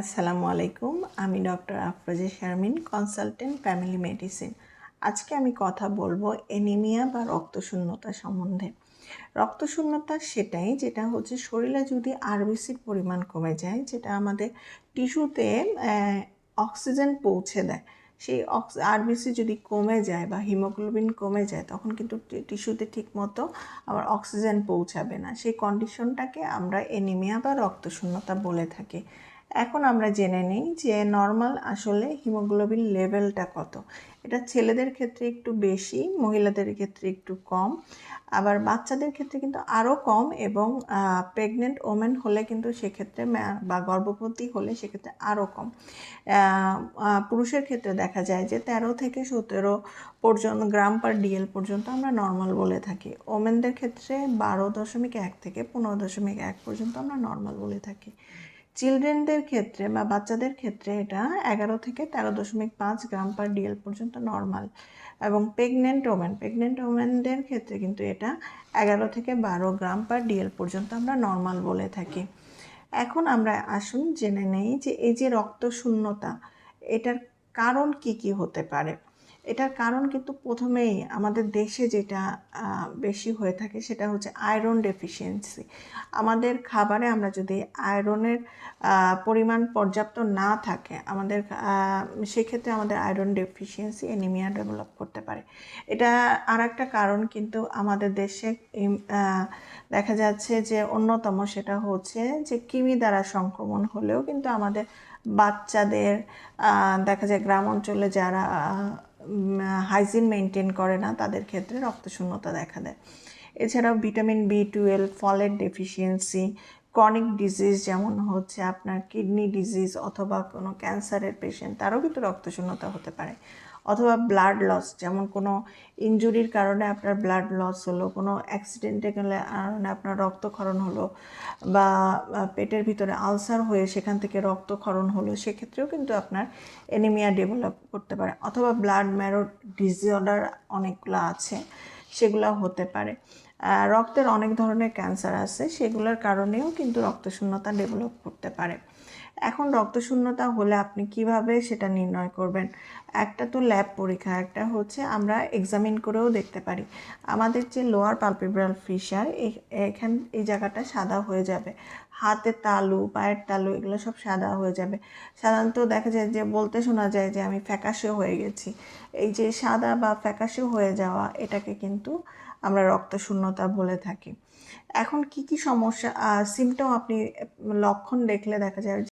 আসসালামু আলাইকুম, আমি doctor Afroza Sharmin, consultant family medicine. আজকে আমি কথা বলব এনিমিয়া বা রক্তশূন্যতা সম্বন্ধে। রক্তশূন্যতা সেটাই যেটা হচ্ছে শরীরে যদি আরবিসির পরিমাণ কমে যায়, যেটা আমাদের টিস্যুতে অক্সিজেন পৌঁছে দেয়। সেই অক্স আরবিসি যদি কমে যায় বা হিমোগ্লোবিন কমে যায়, তখন কিন্তু টিস্যুতে ঠিকমতো আবার অক্সিজেন পৌঁছাবে না। সেই কন্ডিশনটাকে আমরা এনিমিয়া বা রক্তশূন্যতা বলে থাকি। এখন আমরা জেনে নিই যে নর্মাল আসলে হিমোগ্লোবিন লেভেলটা কত। এটা ছেলেদের ক্ষেত্রে একটু বেশি মহিলাদের ক্ষেত্রে একটু কম। আবার বাচ্চাদের ক্ষেত্রে কিন্তু আরও কম এবং প্রেগনেন্ট ওমেন হলে কিন্তু সেক্ষেত্রে বা গর্ভবতী হলে সেক্ষেত্রে আরও কম। পুরুষের ক্ষেত্রে দেখা যায় যে তেরো থেকে সতেরো পর্যন্ত গ্রাম পার ডিএল পর্যন্ত আমরা নর্মাল বলে থাকি। ওমেনদের ক্ষেত্রে বারো দশমিক এক থেকে পনেরো দশমিক এক পর্যন্ত আমরা নর্মাল বলে থাকি। চিলড্রেনদের ক্ষেত্রে বা বাচ্চাদের ক্ষেত্রে এটা এগারো থেকে তেরো দশমিক পাঁচ গ্রাম পার ডিএল পর্যন্ত নর্মাল এবং প্রেগনেন্ট ওমেন প্রেগনেন্ট ওমেনদের ক্ষেত্রে কিন্তু এটা এগারো থেকে বারো গ্রাম পার ডিএল পর্যন্ত আমরা নর্মাল বলে থাকি। এখন আমরা আসুন জেনে নেই যে এই যে রক্ত শূন্যতা এটার কারণ কি কি হতে পারে? এটার কারণ কিন্তু প্রথমেই আমাদের দেশে যেটা বেশি হয়ে থাকে সেটা হচ্ছে আয়রন ডেফিসিয়েন্সি আমাদের খাবারে আমরা যদি আয়রনের পরিমাণ পর্যাপ্ত না থাকে, আমাদের সেক্ষেত্রে আমাদের আয়রন ডেফিসিয়েন্সি এনিমিয়া ডেভেলপ করতে পারে। এটা আর একটা কারণ কিন্তু আমাদের দেশে দেখা যাচ্ছে যে অন্যতম সেটা হচ্ছে যে কিমি দ্বারা সংক্রমণ হলেও কিন্তু আমাদের বাচ্চাদের দেখা যায় গ্রাম অঞ্চলে যারা হাইজিন মেনটেন করে না, তাদের ক্ষেত্রে রক্তশূন্যতা দেখা দেয়। এছাড়াও ভিটামিন বি টুয়েলভ ফলের ডেফিসিয়েন্সি ক্রনিক ডিজিজ যেমন হচ্ছে আপনার কিডনি ডিজিজ অথবা কোনো ক্যান্সারের পেশেন্ট তারও কিন্তু রক্তশূন্যতা হতে পারে। অথবা ব্লাড লস যেমন কোনো ইঞ্জুরির কারণে আপনার ব্লাড লস হলো, কোনো অ্যাক্সিডেন্টে গেলে কারণে আপনার রক্তক্ষরণ হলো, বা পেটের ভিতরে আলসার হয়ে সেখান থেকে রক্তক্ষরণ হলো, সেক্ষেত্রেও কিন্তু আপনার এনিমিয়া ডেভেলপ করতে পারে। অথবা ব্লাড ম্যারো ডিসঅর্ডার অনেকগুলো আছে, সেগুলো হতে পারে। রক্তের অনেক ধরনের ক্যান্সার আছে সেগুলোর কারণেও কিন্তু রক্তশূন্যতা ডেভেলপ করতে পারে। এখন রক্তশূন্যতা হলে আপনি কীভাবে সেটা নির্ণয় করবেন? একটা তো ল্যাব পরীক্ষা, একটা হচ্ছে আমরা এক্সামিন করেও দেখতে পারি। আমাদের যে লোয়ার পালপেব্রাল ফিশার এখান, এই জায়গাটা সাদা হয়ে যাবে। হাতের তালু, পায়ের তালু, এগুলো সব সাদা হয়ে যাবে। সাধারণত দেখা যায় যে, বলতে শোনা যায় যে, আমি ফ্যাকাশে হয়ে গেছি। এই যে সাদা বা ফ্যাকাশে হয়ে যাওয়া, এটাকে কিন্তু আমরা রক্তশূন্যতা বলে থাকি। এখন কি কি সমস্যা সিমটম আপনি লক্ষণ দেখলে দেখা যায়